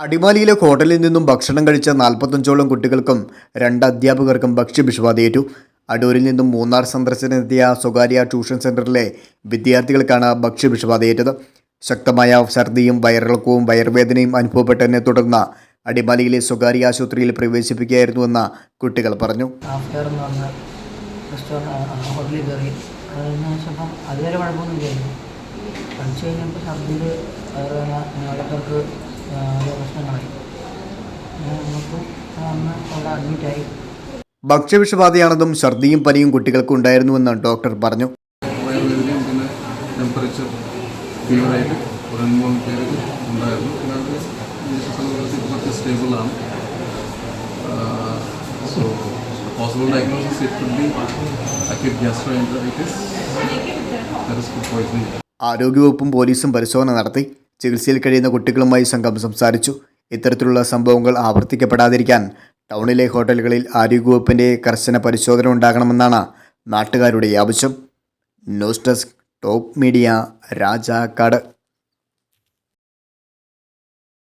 അടിമാലിയിലെ ഹോട്ടലിൽ നിന്നും ഭക്ഷണം കഴിച്ച നാൽപ്പത്തഞ്ചോളം കുട്ടികൾക്കും രണ്ട് അധ്യാപകർക്കും ഭക്ഷ്യവിഷബാധയേറ്റു അടൂരിൽ നിന്നും മൂന്നാർ സന്ദർശനത്തിനെത്തിയ സ്വകാര്യ ട്യൂഷൻ സെന്ററിലെ വിദ്യാർത്ഥികൾക്കാണ് ഭക്ഷ്യവിഷബാധയേറ്റത് ശക്തമായ ഛർദിയും വയറിളക്കവും വയർവേദനയും അനുഭവപ്പെട്ടതിനെ തുടർന്ന് അടിമാലിയിലെ സ്വകാര്യ ആശുപത്രിയിൽ പ്രവേശിപ്പിക്കുകയായിരുന്നുവെന്ന് കുട്ടികൾ പറഞ്ഞു. ഹോട്ടലിൽ അതുവരെ കുഴപ്പമൊന്നുമില്ലായിരുന്നു കഴിച്ചു കഴിഞ്ഞപ്പോൾ ഛർദിയിൽ വയറുവേദന ഓരോ പ്രശ്നങ്ങളായി അങ്ങനെ നമുക്ക് അന്ന് അവിടെ അഡ്മിറ്റായി ഭക്ഷ്യവിഷബാധയാണെന്നും ഛർദിയും പനിയും കുട്ടികൾക്ക് ഉണ്ടായിരുന്നുവെന്ന് ഡോക്ടർ പറഞ്ഞു ടെമ്പറേച്ചർ ഫീവറായിട്ട് ഒരു രണ്ട് മൂന്ന് പേർക്ക് ഉണ്ടായിരുന്നു പിന്നെ കുറച്ച് സ്റ്റേബിളാണ് so possible diagnosis it could be acute poisoning ആരോഗ്യവകുപ്പും പോലീസും പരിശോധന നടത്തി ചികിത്സയിൽ കഴിയുന്ന കുട്ടികളുമായി സംഘം സംസാരിച്ചു. ഇത്തരത്തിലുള്ള സംഭവങ്ങൾ ആവർത്തിക്കപ്പെടാതിരിക്കാൻ ടൗണിലെ ഹോട്ടലുകളിൽ ആരോഗ്യവകുപ്പിന്റെ കർശന പരിശോധന ഉണ്ടാകണമെന്നാണ് നാട്ടുകാരുടെ ആവശ്യം. News desk top media Rajakkad.